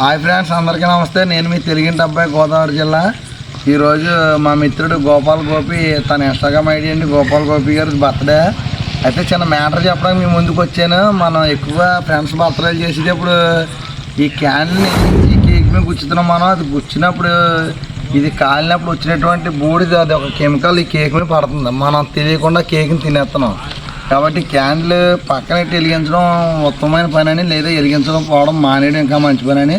Hi friends అందరికీ నమస్తే. నేను మీ తెలుగింటి అబ్బాయి గోదావరి జిల్లా. ఈరోజు మా మిత్రుడు గోపాల్ గోపి తన ఇన్స్టాగ్రామ్ ఐడి అండి గోపాల్ గోపి గారి బర్త్డే అయితే చిన్న మ్యాటర్ చెప్పడానికి మీ ముందుకు వచ్చాను. మనం ఎక్కువ ఫ్రెండ్స్ బర్త్డేలు చేసేటప్పుడు ఈ క్యాన్ని ఈ కేక్ మీద గుచ్చుతున్నాం మనం. అది గుచ్చినప్పుడు ఇది కాలినప్పుడు వచ్చినటువంటి బూడిద అది ఒక కెమికల్ ఈ కేక్ మీద పడుతుంది. మనం తెలియకుండా కేక్ని తినేస్తున్నాం. కాబట్టి క్యాండిల్ పక్కన వెలిగించడం ఉత్తమమైన పని అని లేదా వెలిగించడం పోవడం మానేయడం ఇంకా మంచి పని అని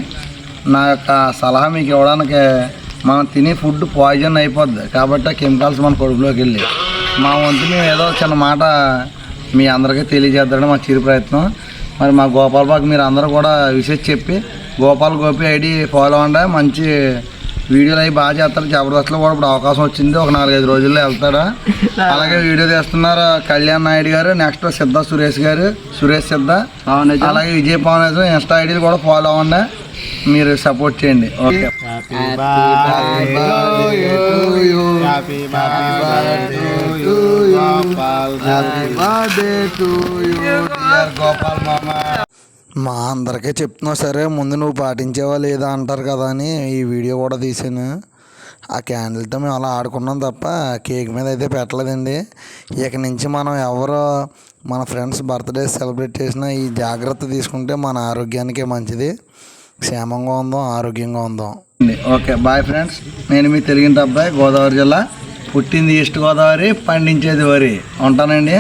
నా యొక్క సలహా మీకు ఇవ్వడానికి మనం తినే ఫుడ్ పాయిజన్ అయిపోద్ది. కాబట్టి ఆ కెమికల్స్ మన కడుపులోకి వెళ్ళి మా వంతు మేము ఏదో చిన్న మాట మీ అందరికీ తెలియజేద్దామని మా చిరు ప్రయత్నం. మరి మా గోపాల్ బాబు మీరు అందరూ కూడా విషయం చెప్పి గోపాల్ గోపి ఐడి ఫాలో అండ మంచి వీడియోలు అవి బాగా చేస్తారు. జబర్దస్త్లో కూడా ఇప్పుడు అవకాశం వచ్చింది. ఒక నాలుగైదు రోజుల్లో వెళ్తాడా? అలాగే వీడియో తీస్తున్నారు కళ్యాణ్ నాయుడు గారు నెక్స్ట్ సిద్ధ సురేష్ గారు. సురేష్ సిద్ధ. అలాగే విజయ్ పవన్ ఇన్స్టా ఐడీలు కూడా ఫాలో అవ్వండి. మీరు సపోర్ట్ చేయండి. ఓకే మా అందరికీ చెప్తున్నావు సరే ముందు నువ్వు పాటించేవా లేదా అంటారు కదా అని ఈ వీడియో కూడా తీసాను ఆ క్యాండిల్తో మేము అలా ఆడుకున్నాం తప్ప కేక్ మీద అయితే పెట్టలేదండి. ఇక నుంచి మనం ఎవరు మన ఫ్రెండ్స్ బర్త్డే సెలబ్రేట్ చేసినా ఈ జాగ్రత్త తీసుకుంటే మన ఆరోగ్యానికే మంచిది. క్షేమంగా ఉందాం ఆరోగ్యంగా ఉందాం. Okay bye friends. నేను మీ తెలిగిన అబ్బాయి గోదావరి జిల్లా పుట్టింది ఈస్ట్ గోదావరి పండించేది వరి. ఉంటానండి.